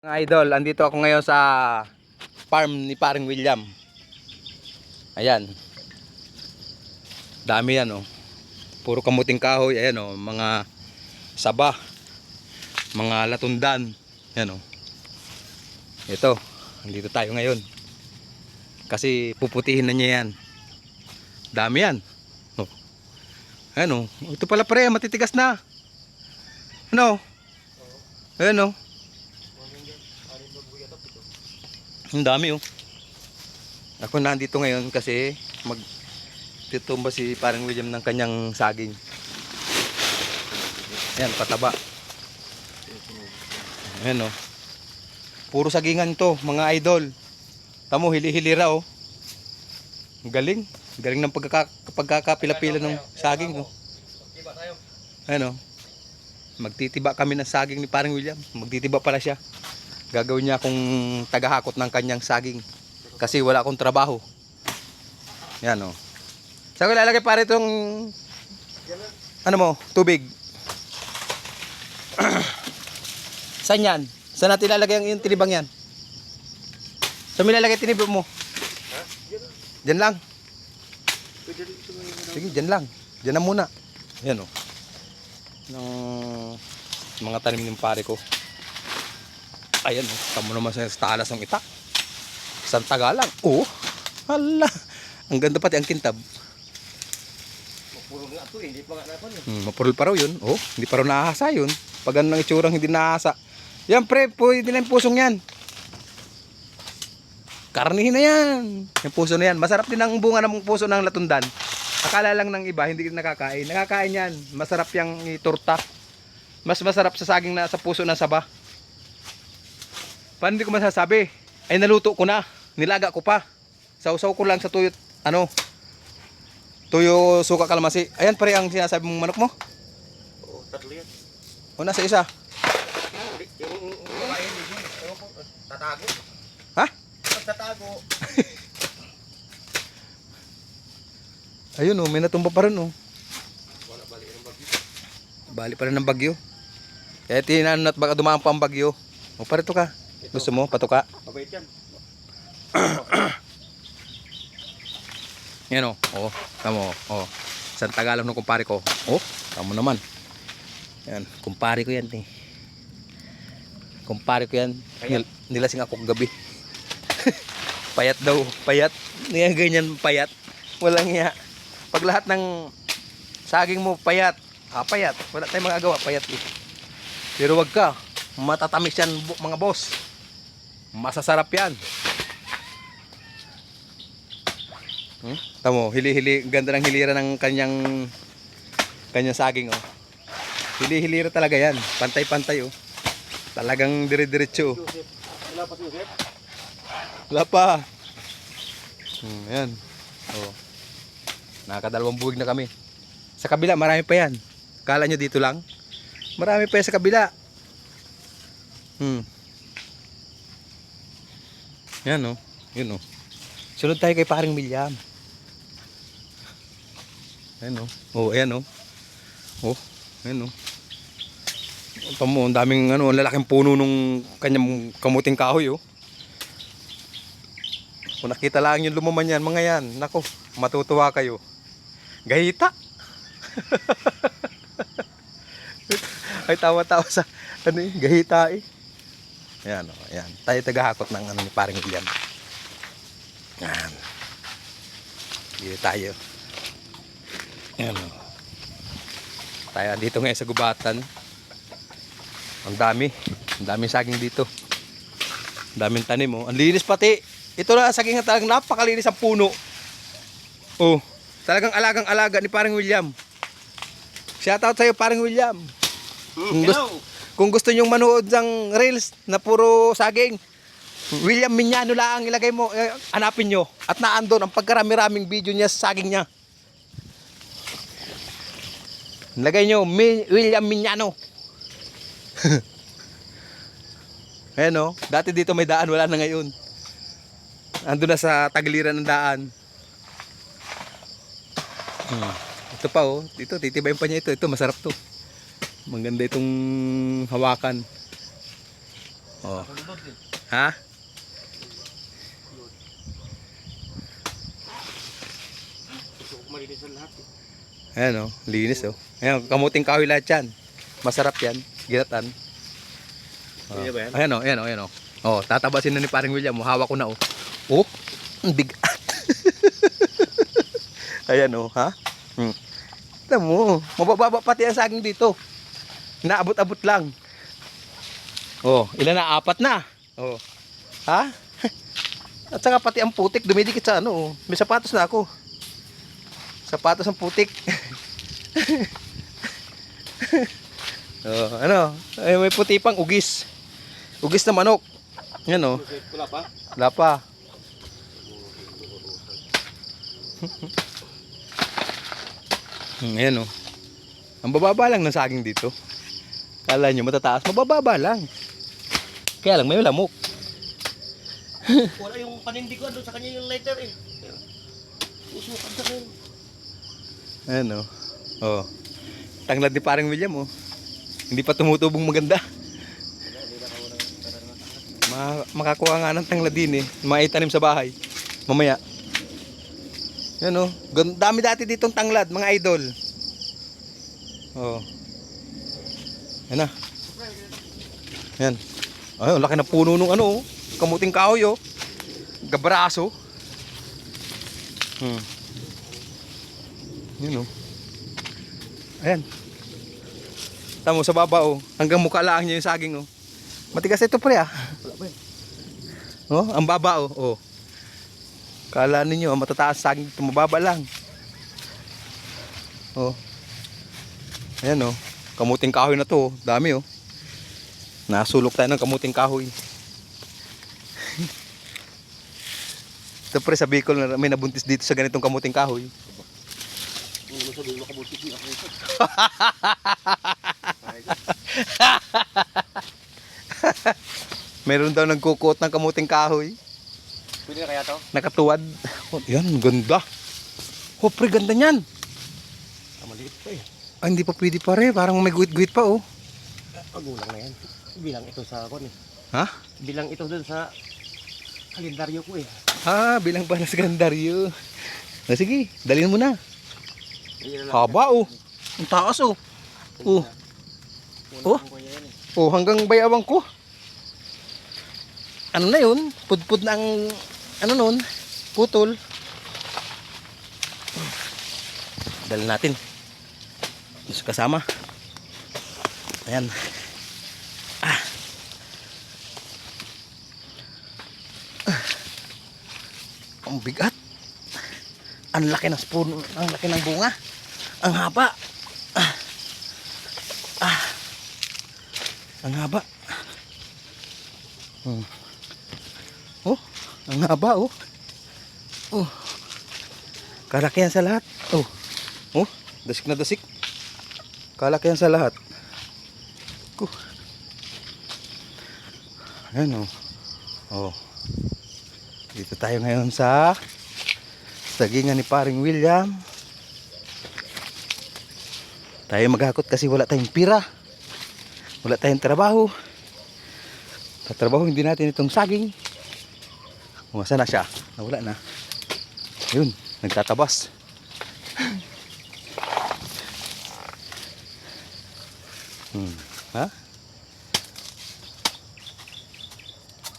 Mga idol, andito ako ngayon sa farm ni paring William. Ayan. Dami yan oh. Puro kamuting kahoy, ayan oh, mga saba, mga latundan. Ayan oh. Ito, andito tayo ngayon. Kasi puputihin na niya yan. Dami yan. Oh. Ayan oh. Ito pala pre, matitigas na. Ano? Ayan oh. Ang dami oh. Ako nandito ngayon kasi mag titumba si parang William ng kanyang saging. Ayan, pataba. Ayan oh. Puro sagingan to, mga idol. Tamo, hili-hilira oh. Ang Galing. Galing ng pagkaka, pagkakapila-pila ng saging oh. Ayan oh. Magtitiba kami ng saging ni parang William. Magtitiba pala siya gagawin niya akong tagahakot ng kanyang saging. Kasi wala akong trabaho. Yan o saan ko ilalagay pare itong ano mo tubig? Saan yan? Saan natin ilalagay ang yung tinibang yan? Saan mo ilalagay tinibang mo? Dyan lang. Sige dyan lang. Dyan na muna. Yan o ng mga tanim ng pare ko Ayan, oh. tamo naman sa talas ng itak. Isang tagalang. Oh, hala. Ang ganda pati ang kintab. Puro nga to eh, hindi pa nga napan eh. Hmm, mapurol pa raw yun. Oh, hindi pa raw nahasa yun. Pag ano ng itsurang hindi nahasa. Yan pre, pwede na yung pusong yan. Karnihin na yan. Yung puso na yan. Masarap din ang bunga ng puso ng latundan. Akala lang ng iba, hindi nakakain. Nakakain yan. Masarap yung iturta. Mas masarap sa saging na sa puso ng saba. Paano hindi ko masasabi? Ay naluto ko na. Nilaga ko pa. Sausaw ko lang sa tuyo, ano, tuyo suka kalmasi. Ayan pare ang sinasabi mong manok mo. Oo, tatlo yan. O nasa isa. Yung babae hindi tatago. Ha? Tatago, Ayun oh, may natumba pa rin oh. wala balik ng bagyo. Bali pa rin ng bagyo. Kaya tinanan at baka dumaan pa ang bagyo. O parito ka. Ito, Gusto mo? Patuka. mabait yan. Yan o. Oh. Tamo. Oh. Isang Tagalog ng kumpare ko. Oh. Tamo naman. Yan. Kumpare ko yan eh. Kumpare ko yan. Nil nilasing ako kagabi. payat daw. Payat. Ngayon ganyan payat. Walang iya. Pag lahat ng saging mo payat. Ah, payat. Wala tayong magagawa. Payat eh. Pero wag ka. Matatamis yan mga boss. Masasarap yan. Hmm? Tamo, hili-hili, ganda ng hilira ng kanyang kanyang saging oh. Hili-hilira talaga yan. Pantay-pantay oh. Talagang dire-diretso. oh. Wala pa Joseph? Wala pa. Hmm, yan. Oh. Nakakadalawang buwig na kami. Sa kabila, marami pa yan. Kala nyo dito lang? Marami pa yan sa kabila. Hmm. Yan oh. Yun oh. Sunod tayo kay paring William. Ayan oh. Oh, ayan oh. Oh, ayan oh. Tamo, ang daming ano, lalaking puno nung kanyang kamuting kahoy oh. Kung nakita lang yung lumaman yan, mga yan, nako, matutuwa kayo. Gahita. Ay tawa-tawa sa ano eh, gahita eh. Ayan, oh, ayan. Tayo tagahakot ng ano ni paring William. Yan. Dito tayo. Ayan oh. Tayo dito ngayon sa gubatan. Ang dami. Ang daming saging dito. Ang daming tanim oh. Ang linis pati. Ito na saging na talagang napakalinis ang puno. Oh, talagang alagang-alaga ni parang William. Shoutout sa iyo parang William. Kung gusto, kung gusto nyong manood ng reels na puro saging, William Minyano lang ang ilagay mo, eh, hanapin nyo. At naandun ang pagkarami-raming video niya sa saging niya. Lagay nyo, Mi- William Minyano. Ayan o, dati dito may daan, wala na ngayon. Ando na sa tagiliran ng daan. Hmm. Ito pa oh, dito titibayin pa niya ito. Ito masarap to. Maganda itong hawakan. Oh. Ha? Malinis sa lahat. Ayan oh, linis oh. Ayan, kamuting kahoy lahat yan. Masarap yan, ginatan. Oh. Yan? Ayan oh, ayan oh, ayan oh. Oh, tatabasin na ni paring William. Oh, hawak ko na oh. Oh, ang bigat. ayan oh, ha? Hmm. Tignan mo, mabababa pati ang saging dito. Naabot-abot lang. Oh, ilan na? Apat na. Oh. Ha? At saka pati ang putik dumidikit sa ano. oh. May sapatos na ako. Sapatos ang putik. oh, ano? Ay, may puti pang ugis. Ugis na manok. Yan oh. Wala pa? Wala pa. Hmm, Ayan oh. Ang bababa lang ng saging dito. Kala nyo matataas, mabababa lang. Kaya lang may lamok. Wala yung panindi ko doon sa kanya yung lighter eh. Usukan sa kanya. Ayan oh. Oh. Tanglad ni parang William oh. Hindi pa tumutubong maganda. Ma makakuha nga ng tanglad din eh. Maitanim sa bahay. Mamaya. Yan oh. Gan- dami dati ditong tanglad, mga idol. Oh. Yan na. Yan. Ay, ang laki na puno nung ano oh. Kamuting kahoy oh. Gabraso. Hmm. Yun oh. Ayan. Tamo sa baba oh. Hanggang mukha lang niya yung saging oh. Matigas ito pre ah. Oh, ang baba oh. oh. Kala ninyo ah, matataas saging ito, mababa lang. Oh. Ayan oh. Kamuting kahoy na to oh. Dami oh. Nasulok tayo ng kamuting kahoy. ito pre sa Bicol na may nabuntis dito sa ganitong kamuting kahoy. Meron daw nagkukuot ng kamuting kahoy. Pwede na kaya to? Nakatuwad. Oh, yan, ganda. Oh, pre, ganda niyan. Ah, maliit pa eh. Ah, hindi pa pwede pare. Parang may guhit-guhit pa, oh. Pagulang na yan. Bilang ito sa kon eh. Ha? Bilang ito dun sa kalendaryo ko eh. Ah, bilang pa sa kalendaryo. Ah, sige, dalhin mo na. Na. Haba, oh. Ang taas, oh. Oh. Oh. Oh, hanggang bayawang ko. Ano na yun? Pudpud na ang, ano nun? Putol. Dalhin natin. Gusto kasama. Ayan. Ah. Ah. Ang bigat. Ang laki ng spoon, ang laki ng bunga. Ang haba. Ah. Ah. Ang haba. Hmm. Oh, ang haba oh. Oh. Kalakihan sa lahat. Oh. Oh, dasik na dasik. Kalakihan sa lahat. Ko. Ayan oh. Oh. Dito tayo ngayon sa sagingan ni paring William. Tayo maghakot kasi wala tayong pira. Wala tayong trabaho. Tatrabaho hindi natin itong saging. Umasa na siya. Nawala na. Yun, nagtatabas. Hmm. Ha?